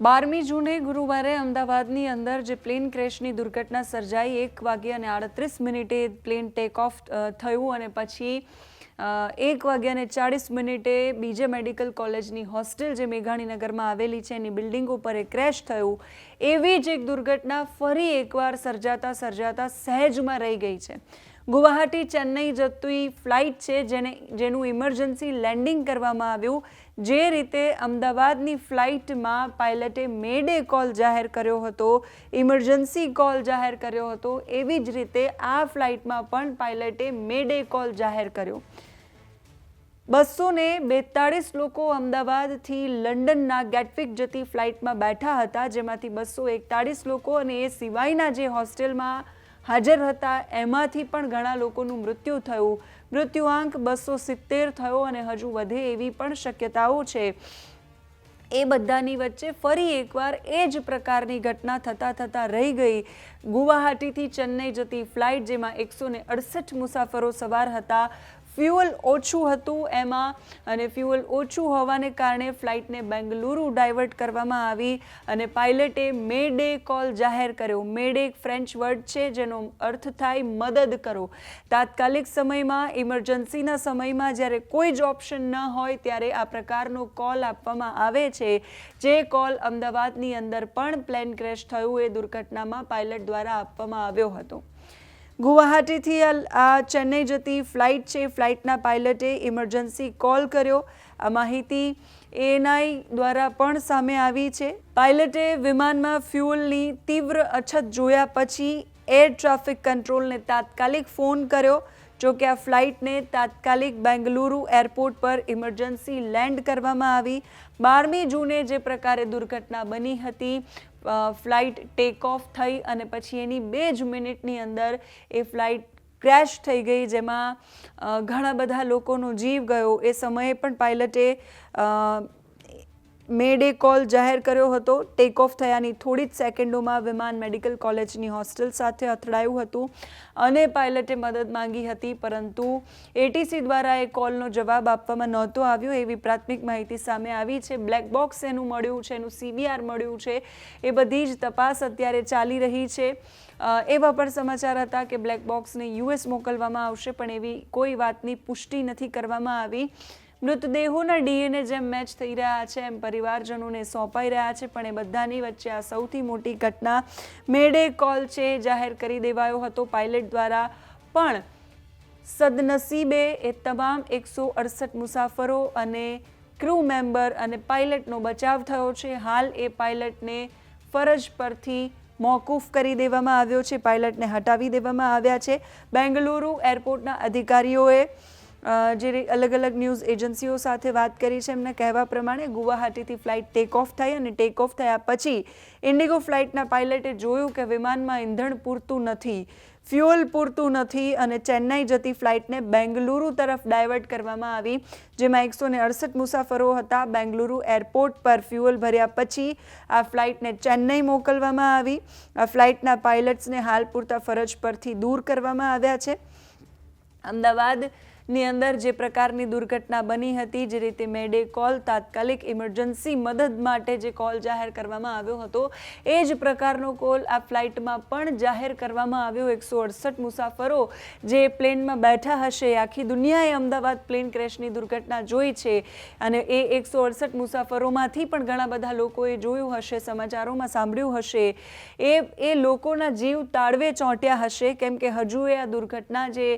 બારમી જૂને ગુરુવારે અમદાવાદની અંદર જે પ્લેન ક્રેશની દુર્ઘટના સર્જાઈ, એક વાગ્યા અને આડત્રીસ મિનિટે પ્લેન ટેક ઓફ થયું અને પછી એક વાગ્યા અને ચાળીસ મિનિટે બીજે મેડિકલ કોલેજની હોસ્ટેલ જે મેઘાણીનગરમાં આવેલી છે, એની બિલ્ડિંગ ઉપર એ ક્રેશ થયું. એવી જ એક દુર્ઘટના ફરી એકવાર સર્જાતા સર્જાતા સહેજમાં રહી ગઈ છે. ગુવાહાટી ચેન્નઈ જતી ફ્લાઇટ છે જેને જેનું ઇમરજન્સી લેન્ડિંગ કરવામાં આવ્યું. જે રીતે અમદાવાદની ફ્લાઇટમાં પાયલટે મેડે કોલ જાહેર કર્યો હતો, ઇમરજન્સી કોલ જાહેર કર્યો હતો, એવી જ રીતે આ ફ્લાઇટમાં પણ પાયલટે મેડે કોલ જાહેર કર્યો. બસો ને બેતાળીસ લોકો અમદાવાદથી લંડનના ગેટવિક જતી ફ્લાઇટમાં બેઠા હતા, જેમાંથી બસો એકતાળીસ લોકો અને એ સિવાયના જે હોસ્ટેલમાં હાજર હતા. એમાંથી પણ ઘણા લોકોનું મૃત્યુ થયું. મૃત્યુઆંક બસો સિત્તેર થયો અને હજુ વધે એવી પણ શક્યતાઓ છે. એ બધાની વચ્ચે ફરી એકવાર એ જ પ્રકારની ઘટના થતાં થતાં રહી ગઈ. ગુવાહાટીથી ચેન્નઈ જતી ફ્લાઇટ, જેમાં એકસો ને અડસઠ મુસાફરો સવાર હતા. ફ્યુઅલ ઓછું હતું એમાં અને ફ્યુઅલ ઓછું હોવાને કારણે ફ્લાઇટને બેંગલુરુ ડાયવર્ટ કરવામાં આવી અને પાઇલટે મે ડે કોલ જાહેર કર્યો. મે ડે એક ફ્રેન્ચ વર્ડ છે જેનો અર્થ થાય મદદ કરો. તાત્કાલિક સમયમાં, ઇમરજન્સીના સમયમાં જ્યારે કોઈ જ ઓપ્શન ન હોય ત્યારે આ પ્રકારનો કોલ આપવામાં આવે છે. જે કોલ અમદાવાદની અંદર પણ પ્લેન ક્રેશ થયું એ દુર્ઘટનામાં પાયલટ દ્વારા આપવામાં આવ્યો હતો. ગુવાહાટીથી આ ચેન્નઈ જતી ફ્લાઇટ છે. ફ્લાઇટના પાયલટે ઇમરજન્સી કોલ કર્યો. આ માહિતી એએનઆઈ દ્વારા પણ સામે આવી છે. પાયલટે વિમાનમાં ફ્યુઅલની તીવ્ર અછત જોયા પછી એર ટ્રાફિક કંટ્રોલને તાત્કાલિક ફોન કર્યો. જો કે આ ફ્લાઇટને તાત્કાલિક બેંગલુરુ એરપોર્ટ પર ઇમરજન્સી લેન્ડ કરવામાં આવી. બારમી જૂને જે પ્રકારે દુર્ઘટના બની હતી ફ્લાઇટ ટેક ઓફ થઈ અને પછી એની બે જ મિનિટની અંદર એ ફ્લાઇટ ક્રેશ થઈ ગઈ, જેમાં ઘણા બધા લોકોનો જીવ ગયો. એ સમયે પણ પાયલટે મેડે કોલ જાહેર કર્યો હતો. ટેક ઓફ થયાની થોડી જ સેકન્ડોમાં વિમાન મેડિકલ કોલેજની હોસ્ટેલ સાથે અથડાયું હતું અને પાયલટે મદદ માંગી હતી, પરંતુ એટીસી દ્વારા એ કોલનો જવાબ આપવામાં નહોતો આવ્યો. એવી પ્રાથમિક માહિતી સામે આવી છે. બ્લેક બોક્સ એનું મળ્યું છે, એનું સીબીઆર મળ્યું છે. એ બધી જ તપાસ અત્યારે ચાલી રહી છે. એવા પણ સમાચાર હતા કે બ્લેક બોક્સને યુએસ મોકલવામાં આવશે, પણ એવી કોઈ વાતની પુષ્ટિ નથી કરવામાં આવી. મૃતદેહોના ડીએનએ જેમ મેચ થઈ રહ્યા છે, એમ પરિવારજનોને સોંપાઈ રહ્યા છે, પણ એ બધાની વચ્ચે આ સૌથી મોટી ઘટના મેડે કોલ છે, જાહેર કરી દેવાયો હતો. પાયલટ દ્વારા પણ સદનસીબે એ તમામ એકસો અડસઠ મુસાફરો અને ક્રૂ મેમ્બર અને પાયલટનો બચાવ થયો છે. હાલ એ પાયલટને ફરજ પરથી મોકૂફ કરી દેવામાં આવ્યો છે. પાયલટને હટાવી દેવામાં આવ્યા છે. બેંગલુરુ એરપોર્ટના અધિકારીઓએ જે અલગ અલગ ન્યૂઝ એજન્સીઓ સાથે વાત કરી છે, એમના કહેવા પ્રમાણે ગુવાહાટીથી ફ્લાઇટ ટેક ઓફ થઈ અને ટેક ઓફ થયા પછી ઇન્ડિગો ફ્લાઇટના પાયલટે જોયું કે વિમાનમાં ઈંધણ પૂરતું નથી ફ્યુઅલ પૂરતું નથી અને ચેન્નાઈ જતી ફ્લાઇટને બેંગલુરુ તરફ ડાયવર્ટ કરવામાં આવી, જેમાં એકસો અડસઠ મુસાફરો હતા. બેંગલુરુ એરપોર્ટ પર ફ્યુઅલ ભર્યા પછી આ ફ્લાઇટને ચેન્નાઈ મોકલવામાં આવી. આ ફ્લાઇટના પાયલટ્સને હાલ પૂરતા ફરજ પરથી દૂર કરવામાં આવ્યા છે. અમદાવાદની અંદર જે પ્રકારની દુર્ઘટના બની હતી, જે રીતે મેડે કોલ તાત્કાલિક ઇમરજન્સી મદદ માટે જે કોલ જાહેર કરવામાં આવ્યો હતો, એ જ પ્રકારનો કોલ આ ફ્લાઇટમાં પણ જાહેર કરવામાં આવ્યો. એકસો અડસઠ મુસાફરો જે પ્લેનમાં બેઠા હશે આખી દુનિયાએ અમદાવાદ પ્લેન ક્રેશની દુર્ઘટના જોઈ છે અને એ એકસો અડસઠ મુસાફરોમાંથી પણ ઘણા બધા લોકોએ જોયું હશે, સમાચારોમાં સાંભળ્યું હશે. એ એ લોકોના જીવ તાળવે ચોંટ્યા હશે, કેમ કે હજુ એ આ દુર્ઘટના જે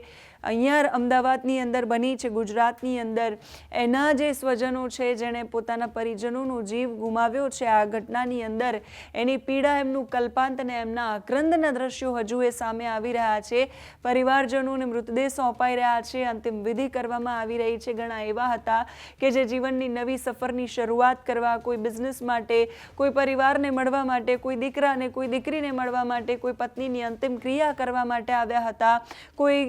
અહીંયા અમદાવાદની અંદર બની છે, ગુજરાતની અંદર. એના જે સ્વજનો છે, જેણે પોતાના પરિજનોનો જીવ ગુમાવ્યો છે, આ ઘટનાની અંદર, એની પીડા, એમનું કલ્પાંત અને એમના આક્રંદના દ્રશ્યો હજુ એ સામે આવી રહ્યા છે. પરિવારજનોને મૃતદેહ સોંપાઈ રહ્યા છે, અંતિમ વિધિ કરવામાં આવી રહી છે. ઘણા એવા હતા કે જે જીવનની નવી સફરની શરૂઆત કરવા, કોઈ બિઝનેસ માટે, કોઈ પરિવારને મળવા માટે, કોઈ દીકરાને, કોઈ દીકરીને મળવા માટે, કોઈ પત્નીની અંતિમ ક્રિયા કરવા માટે આવ્યા હતા. કોઈ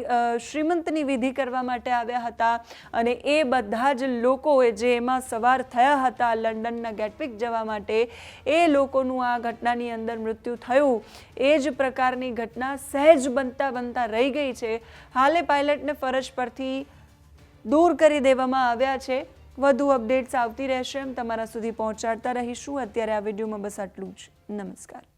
શ્રીમંતની વિધિ કરવા માટે આવ્યા હતા અને એ બધા જ લોકોએ જે એમાં સવાર થયા હતા લંડનના ગેટવિક જવા માટે, એ લોકોનું આ ઘટનાની અંદર મૃત્યુ થયું. એ જ પ્રકારની ઘટના સહેજ બનતા બનતા રહી ગઈ છે. હાલે પાયલટને ફરજ પરથી દૂર કરી દેવામાં આવ્યા છે. વધુ અપડેટ્સ આવતી રહેશે એમ તમારા સુધી પહોંચાડતા રહીશું. અત્યારે આ વિડીયોમાં બસ આટલું જ. નમસ્કાર.